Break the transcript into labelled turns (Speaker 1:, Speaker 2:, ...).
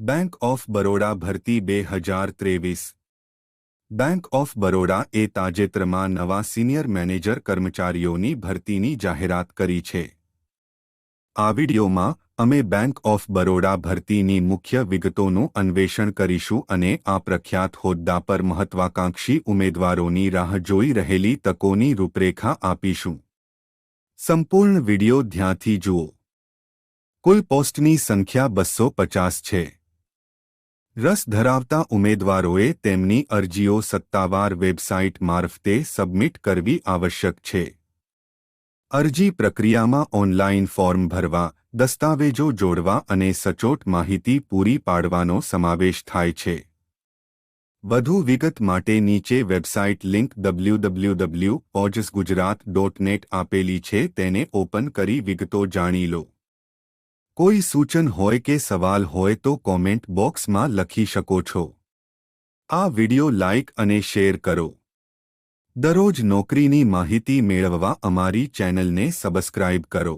Speaker 1: Bank of Baroda ભરતી બે હજાર ત્રેવીસ. બેંક ઓફ બરોડા એ તાજેતરમાં નવા સિનિયર મેનેજર કર્મચારીઓની ભરતીની જાહેરાત કરી છે. આ વિડિયોમાં અમે બેંક ઓફ બરોડા ભરતીની મુખ્ય વિગતોનું અન્વેષણ કરીશું અને આ પ્રખ્યાત હોદ્દા પર મહત્વાકાંક્ષી ઉમેદવારોની રાહ જોઈ રહેલી તકોની રૂપરેખા આપીશું. સંપૂર્ણ વીડિયો ધ્યાનથી જુઓ. કુલ પોસ્ટની સંખ્યા બસો પચાસ છે. રસ ધરાવતા ઉમેદવારોએ તેમની અરજીઓ સત્તાવાર વેબસાઇટ મારફતે સબમિટ કરવી આવશ્યક છે. અરજી પ્રક્રિયામાં ઓનલાઇન ફોર્મ ભરવા, દસ્તાવેજો જોડવા અને સચોટ માહિતી પૂરી પાડવાનો સમાવેશ થાય છે. વધુ વિગત માટે નીચે website link W W W Ojas Gujarat dot net આપેલી છે, તેને ઓપન કરી વિગતો જાણી લો. કોઈ સૂચન હોય કે સવાલ હોય તો કોમેન્ટ બોક્સમાં લખી શકો છો. આ વિડિયો લાઇક અને શેર કરો. દરરોજ નોકરીની માહિતી મેળવવા અમારી ચેનલને સબસ્ક્રાઇબ કરો.